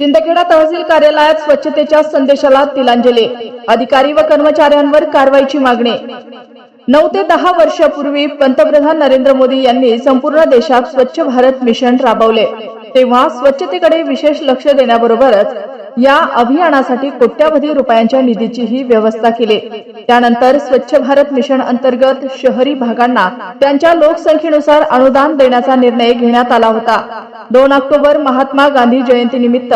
शिंदखेडा तहसील कार्यालयात स्वच्छतेच्या संदेशाला तिलांजली. अधिकारी व कर्मचाऱ्यांवर कारवाईची मागणी. नऊ ते दहा वर्षापूर्वी पंतप्रधान नरेंद्र मोदी यांनी संपूर्ण देशात स्वच्छ भारत मिशन राबवले. तेव्हा स्वच्छतेकडे विशेष लक्ष देण्याबरोबरच या अभियानासाठी कोट्यावधी रुपयांच्या निधीचीही व्यवस्था केली. त्यानंतर स्वच्छ भारत मिशन अंतर्गत शहरी भागांना त्यांच्या लोकसंख्येनुसार अनुदान देण्याचा निर्णय घेण्यात आला होता. दोन ऑक्टोबर महात्मा गांधी जयंतीनिमित्त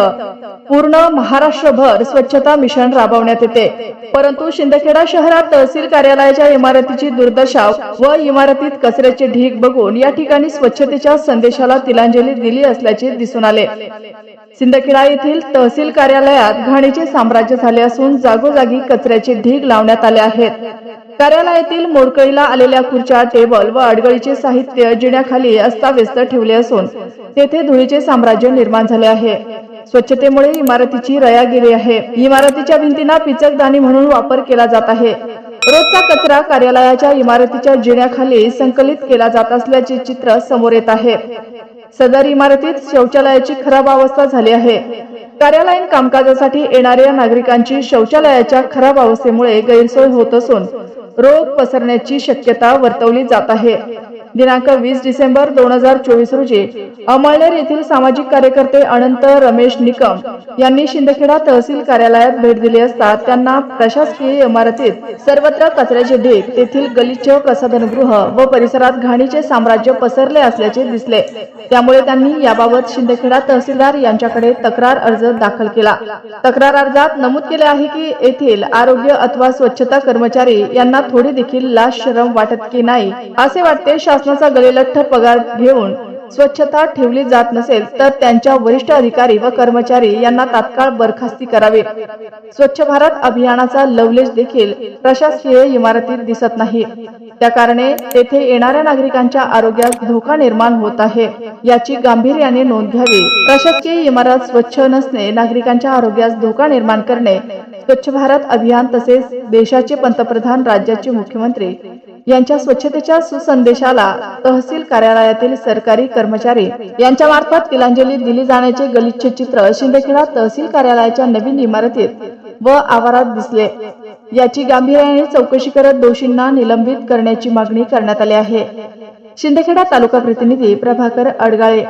पूर्ण महाराष्ट्रभर स्वच्छता मिशन राबवण्यात येते. परंतु शिंदखेडा शहरात तहसील कार्यालयाच्या इमारतीची दुर्दशा व इमारतीत कचऱ्याचे ढीग बघून या ठिकाणी स्वच्छतेच्या संदेशाला तिलांजली दिली असल्याचे दिसून आले. सिंदखेडा येथील तहसील कार्यालयात घाणीचे साम्राज्य झाले असून जागोजागी कचऱ्याचे ढीग लावण्यात आले आहेत. कार्यालयातील मोडकळीला आलेल्या खुर्च्या टेबल व अडगळीचे साहित्य जिण्याखाली अस्ताव्यस्त ठेवले असून तेथे धुळीचे साम्राज्य निर्माण झाले आहे. स्वच्छतेमुळे इमारतीची रया गेली आहे. इमारतीच्या भिंतींना पिचकदाणी म्हणून वापर केला जात आहे. रोजचा कचरा कार्यालयाच्या इमारतीच्या जिण्याखाली संकलित केला जात असल्याचे चित्र समोर येत आहे. सदर इमारतीत शौचालयाची खराब अवस्था झाली आहे. कार्यालयीन कामकाजासाठी येणाऱ्या नागरिकांची शौचालयाच्या खराब अवस्थेमुळे गैरसोय होत असून रोग पसरण्याची शक्यता वर्तवली जात आहे. दिनांक वीस डिसेंबर दोन हजार चोवीस रोजी अमळनेर येथील सामाजिक कार्यकर्ते अनंत रमेश निकम यांनी शिंदखेडा तहसील कार्यालयात भेट दिली असता त्यांना प्रशासकीय इमारतीत सर्वत्र कचऱ्याचे ढीग तेथील गलिच्छ प्रसाधनगृह व परिसरात घाणीचे साम्राज्य पसरले असल्याचे दिसले. त्यामुळे त्यांनी याबाबत शिंदखेडा तहसीलदार यांच्याकडे तक्रार अर्ज दाखल केला. तक्रार अर्जात नमूद केले आहे की येथील आरोग्य अथवा स्वच्छता कर्मचारी यांना थोडी देखील लाश शरम वाटत की नाही असे वाटते शासनाचा गलेलठ्ठ पगार घेऊन स्वच्छता ठेवली जात नसेल तर त्यांच्या वरिष्ठ अधिकारी व कर्मचारी यांना तात्काळ बरखास्ती करावी. स्वच्छ भारत अभियानाचा लवलेज देखील प्रशासकीय इमारतीत दिसत नाही. त्या कारणे तेथे येणाऱ्या नागरिकांच्या आरोग्यास धोका निर्माण होत आहे. याची गांभीर्याने नोंद घ्यावी. प्रशासकीय इमारत स्वच्छ नसणे नागरिकांच्या आरोग्यास धोका निर्माण करणे स्वच्छ भारत अभियान तसेच देशाचे पंतप्रधान राज्याचे मुख्यमंत्री यांच्या स्वच्छतेच्या सुसंदेशाला तहसील कार्यालयातील सरकारी कर्मचारी यांच्या मार्फत तिलांजली दिली जाण्याचे गलिच्छ चित्र शिंदखेडा तहसील कार्यालयाच्या नवीन इमारतीत व आवारात दिसले. याची गांभीर्याने चौकशी करत दोषींना निलंबित करण्याची मागणी करण्यात आली आहे. शिंदखेडा तालुका प्रतिनिधी प्रभाकर अडगाळे